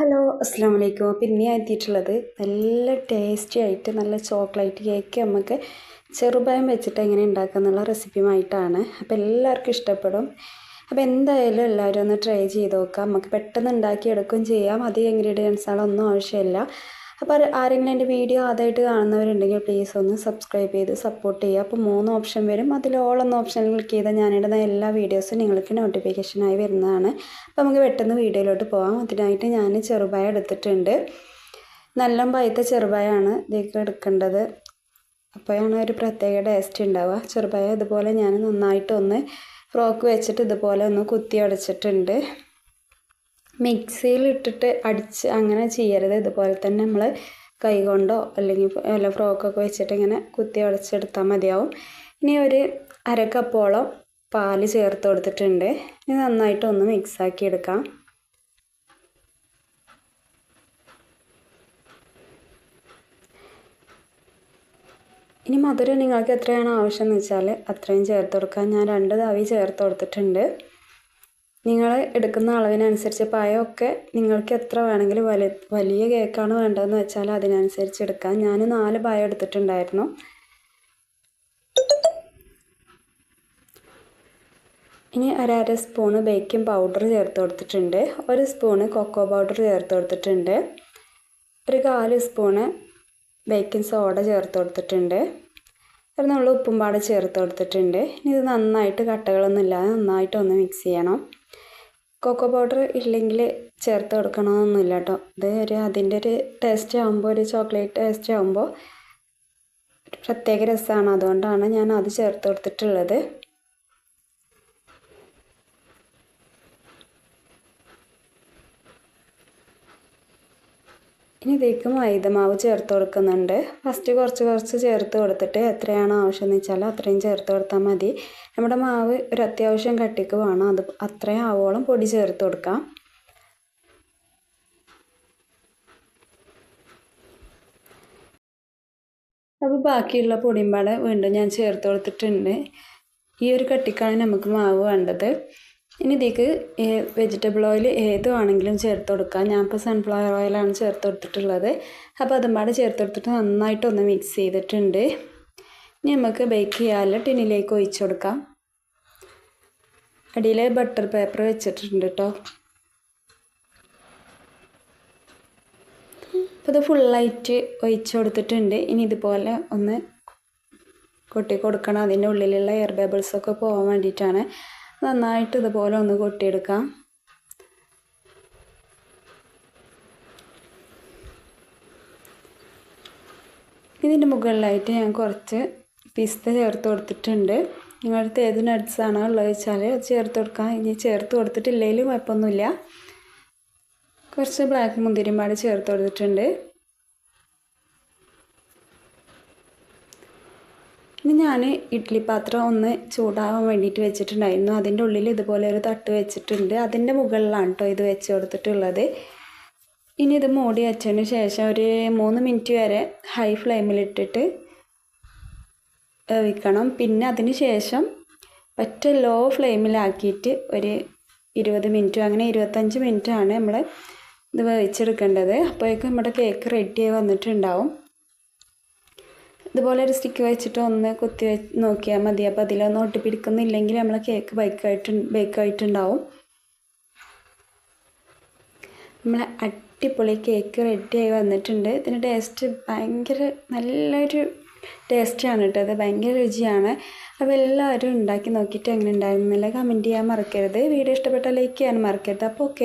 Hello അസ്സാം വലൈക്കും അപ്പോൾ ഇന്ന് ഞാൻ എത്തിയിട്ടുള്ളത് നല്ല ടേസ്റ്റി ആയിട്ട് നല്ല ചോക്ലേറ്റ് കേക്ക് നമുക്ക് ചെറുപഴം വെച്ചിട്ട് എങ്ങനെ ഉണ്ടാക്കുക എന്നുള്ള റെസിപ്പിയുമായിട്ടാണ് അപ്പോൾ എല്ലാവർക്കും ഇഷ്ടപ്പെടും. അപ്പോൾ എന്തായാലും എല്ലാവരും ഒന്ന് ട്രൈ ചെയ്ത് നോക്കാം. നമുക്ക് പെട്ടെന്ന് ഉണ്ടാക്കിയെടുക്കുകയും ചെയ്യാം. അധികം ഇൻഗ്രീഡിയൻസുകളൊന്നും ആവശ്യമില്ല. അപ്പോൾ ആരെങ്കിലും എന്റെ വീഡിയോ ആദ്യമായിട്ട് കാണുന്നവരുണ്ടെങ്കിൽ പ്ലീസ് ഒന്ന് സബ്സ്ക്രൈബ് ചെയ്ത് സപ്പോർട്ട് ചെയ്യുക. അപ്പോൾ മൂന്ന് ഓപ്ഷൻ വരും. അതിൽ ഓൾ എന്ന ഓപ്ഷനിൽ ക്ലിക്ക് ചെയ്താൽ ഞാനിടുന്ന എല്ലാ വീഡിയോസും നിങ്ങൾക്ക് നോട്ടിഫിക്കേഷനായി വരുന്നതാണ്. അപ്പോൾ നമുക്ക് പെട്ടെന്ന് വീഡിയോയിലോട്ട് പോകാം. അതിനായിട്ട് ഞാൻ ചെറുപായ എടുത്തിട്ടുണ്ട്. നല്ല പഴുത്ത ചെറുപായാണ് ഇതിലേക്ക് എടുക്കേണ്ടത്. അപ്പോഴാണ് ഒരു പ്രത്യേക ടേസ്റ്റ് ഉണ്ടാവുക. ചെറുപായ ഇതുപോലെ ഞാൻ നന്നായിട്ടൊന്ന് ഫ്രോക്ക് വെച്ചിട്ട് ഇതുപോലെ ഒന്ന് കുത്തി അടച്ചിട്ടുണ്ട്. മിക്സിയിൽ ഇട്ടിട്ട് അടിച്ച് അങ്ങനെ ചെയ്യരുത്. ഇതുപോലെ തന്നെ നമ്മൾ കൈ കൊണ്ടോ അല്ലെങ്കിൽ വല്ല ഫ്രോക്കൊക്കെ വെച്ചിട്ട് ഇങ്ങനെ കുത്തി ഉടച്ചെടുത്താൽ മതിയാവും. ഇനി ഒരു അരക്കപ്പോളം കപ്പോളം പാൽ ചേർത്ത് കൊടുത്തിട്ടുണ്ട്. ഇനി നന്നായിട്ടൊന്ന് മിക്സാക്കി എടുക്കാം. ഇനി മധുരം നിങ്ങൾക്ക് എത്രയാണ് ആവശ്യം എന്ന് വെച്ചാൽ അത്രയും ചേർത്ത് കൊടുക്കാം. ഞാൻ രണ്ട് തവി ചേർത്ത് കൊടുത്തിട്ടുണ്ട്. നിങ്ങൾ എടുക്കുന്ന അളവിനനുസരിച്ച് പായമൊക്കെ നിങ്ങൾക്ക് എത്ര വേണമെങ്കിലും വലിയ വലിയ കേക്കാണ് വേണ്ടതെന്ന് വെച്ചാൽ അതിനനുസരിച്ച് എടുക്കാം. ഞാൻ നാല് പായം എടുത്തിട്ടുണ്ടായിരുന്നു. ഇനി അര സ്പൂണ് ബേക്കിംഗ് പൗഡർ ചേർത്ത് കൊടുത്തിട്ടുണ്ട്. ഒരു സ്പൂണ് കൊക്കോ പൗഡർ ചേർത്ത് കൊടുത്തിട്ടുണ്ട്. ഒരു കാൽ സ്പൂണ് ബേക്കിംഗ് സോഡ ചേർത്ത് കൊടുത്തിട്ടുണ്ട്. ഒരു നമ്മൾ ഉപ്പും പാടെ ചേർത്ത് കൊടുത്തിട്ടുണ്ട്. ഇനി ഇത് നന്നായിട്ട് കട്ടകളൊന്നും ഇല്ലാതെ നന്നായിട്ട് ഒന്ന് മിക്സ് ചെയ്യണം. കൊക്കോ പൗഡർ ഇല്ലെങ്കിൽ ചേർത്ത് കൊടുക്കണമെന്നൊന്നുമില്ല കേട്ടോ ഇത് ഒരു അതിന്റെ ഒരു ടേസ്റ്റ് ആകുമ്പോൾ ഒരു ചോക്ലേറ്റ് ടേസ്റ്റ് ആകുമ്പോൾ പ്രത്യേക രസമാണ് അതുകൊണ്ടാണ് ഞാൻ അത് ചേർത്ത് കൊടുത്തിട്ടുള്ളത്. ഇനി ഇതിലേക്ക് മൈദമാവ് ചേർത്ത് കൊടുക്കുന്നുണ്ട്. ഫസ്റ്റ് കുറച്ച് കുറച്ച് ചേർത്ത് കൊടുത്തിട്ട് എത്രയാണോ ആവശ്യമെന്ന് വെച്ചാൽ അത്രയും ചേർത്ത് കൊടുത്താൽ മതി. നമ്മുടെ മാവ് ഒരു അത്യാവശ്യം കട്ടിക്ക് വേണം അത് അത്രയും ആവോളം പൊടി ചേർത്ത് കൊടുക്കാം. അപ്പോൾ ബാക്കിയുള്ള പൊടിയും പാടെ വീണ്ടും ഞാൻ ചേർത്ത് കൊടുത്തിട്ടുണ്ട്. ഈ ഒരു കട്ടിക്കാണ് നമുക്ക് മാവ് വേണ്ടത്. ഇനി ഇതിലേക്ക് വെജിറ്റബിൾ ഓയിൽ ഏത് വേണമെങ്കിലും ചേർത്ത് കൊടുക്കാം. ഞാൻ ഇപ്പോൾ സൺഫ്ലവർ ഓയിലാണ് ചേർത്ത് കൊടുത്തിട്ടുള്ളത്. അപ്പോൾ അതും പാടെ ചേർത്ത് കൊടുത്തിട്ട് നന്നായിട്ടൊന്ന് മിക്സ് ചെയ്തിട്ടുണ്ട്. ഇനി നമുക്ക് ബേക്ക് ചെയ്യാനുള്ള ടിന്നിലേക്ക് ഒഴിച്ചു കൊടുക്കാം. അടിയിൽ ബട്ടർ പേപ്പർ വെച്ചിട്ടുണ്ട് കേട്ടോ അപ്പോൾ ഇത് ഫുള്ളായിട്ട് ഒഴിച്ചു കൊടുത്തിട്ടുണ്ട്. ഇനി ഇതുപോലെ ഒന്ന് കൊട്ടി കൊടുക്കണം. അതിന്റെ ഉള്ളിലുള്ള എയർ ബബിൾസൊക്കെ പോകാൻ വേണ്ടിയിട്ടാണ്. നന്നായിട്ട് ഇതുപോലെ ഒന്ന് കൊട്ടിയെടുക്കാം. ഇതിന്റെ മുകളിലായിട്ട് ഞാൻ കുറച്ച് പിസ്ത ചേർത്ത് കൊടുത്തിട്ടുണ്ട്. നിങ്ങളടുത്ത് ഏത് നട്ട്സാണോ ഉള്ളത് വെച്ചാൽ അത് ചേർത്ത് കൊടുക്കാം. ഇനി ചേർത്ത് കൊടുത്തിട്ടില്ലെങ്കിലും കുഴപ്പമൊന്നുമില്ല. കുറച്ച് ബ്ലാക്ക് മുന്തിരിമാട് ചേർത്ത് കൊടുത്തിട്ടുണ്ട്. ഇനി ഞാൻ ഇഡ്ഡലി പാത്രം ഒന്ന് ചൂടാവാൻ വേണ്ടിയിട്ട് വെച്ചിട്ടുണ്ടായിരുന്നു. അതിന്റെ ഉള്ളിൽ ഇതുപോലെ ഒരു തട്ട് വെച്ചിട്ടുണ്ട്. അതിന്റെ മുകളിലാണ് കേട്ടോ ഇത് വെച്ച് കൊടുത്തിട്ടുള്ളത്. ഇനി ഇത് മൂടി വെച്ചതിന് ശേഷം ഒരു മൂന്ന് മിനിറ്റ് വരെ ഹൈ ഫ്ലെയിമിലിട്ടിട്ട് വേവിക്കണം. പിന്നെ അതിന് ശേഷം ഒറ്റ ലോ ഫ്ലെയിമിലാക്കിയിട്ട് ഒരു ഇരുപത് മിനിറ്റ് അങ്ങനെ ഇരുപത്തഞ്ച് മിനിറ്റാണ് നമ്മൾ ഇത് വേവിച്ചെടുക്കേണ്ടത്. അപ്പോഴേക്കും നമ്മുടെ കേക്ക് റെഡിയായി വന്നിട്ടുണ്ടാവും. ഇതുപോലെ ഒരു സ്റ്റിക്ക് വെച്ചിട്ട് ഒന്ന് കുത്തി വെ നോക്കിയാൽ മതി. അപ്പോൾ അതിലൊന്നും ഒട്ടിപ്പിടിക്കുന്നില്ലെങ്കിൽ നമ്മൾ കേക്ക് ബൈക്കായിട്ട് ബേക്കായിട്ടുണ്ടാവും നമ്മൾ അടിപൊളി കേക്ക് റെഡിയായി വന്നിട്ടുണ്ട്. ഇതിന്റെ ടേസ്റ്റ് ഭയങ്കര നല്ലൊരു ടേസ്റ്റാണ് കേട്ടോ. അത് ഭയങ്കര രുചിയാണ്. അപ്പോൾ എല്ലാവരും ഉണ്ടാക്കി നോക്കിയിട്ട് എങ്ങനെ ഉണ്ടായിരുന്നില്ല കമന്റ് ചെയ്യാൻ മറക്കരുത്. വീഡിയോ ഇഷ്ടപ്പെട്ടാൽ ലൈക്ക് ചെയ്യാൻ മറക്കരുത്. അപ്പോൾ ഓക്കെ